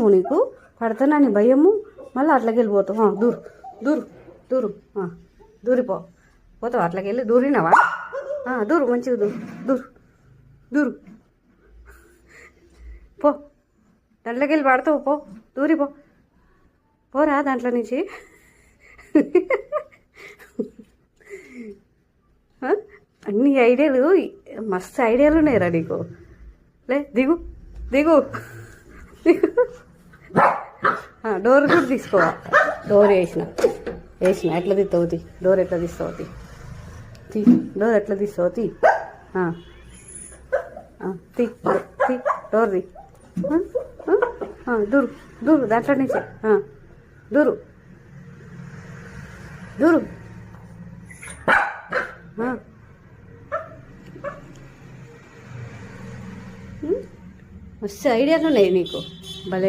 భయము నీకు? పడతానా నీ భయము? మళ్ళీ అట్లకి వెళ్ళిపోతావు దూరు దూరు దూరు. దూరిపో. పోతావు? అట్లకి వెళ్ళి దూరినావా దూరు మంచిగా దూరు దూరు దూరు. పో. దాంట్లోకి వెళ్ళి పడతావు పో. దూరిపో. పోరా దాంట్లో నుంచి. అన్ని ఐడియాలు మస్తు ఐడియాలు ఉన్నాయిరా నీకు. లే దిగు దిగు. దిగు. డోర్ కూడా తీసుకోవా? డోర్ వేసిన. వేసిన. ఎట్లా తీస్తావు డోర్ ఎట్లా తీస్తావు తీ? డోర్ ఎట్లా తీస్తావు తీ? తీ. డోర్ తీ. దూరు. దూరు. దాంట్లో నుంచే. దూరు. దూరు. మస్తు ఐడియాలు ఉన్నాయి నీకు. భలేగా.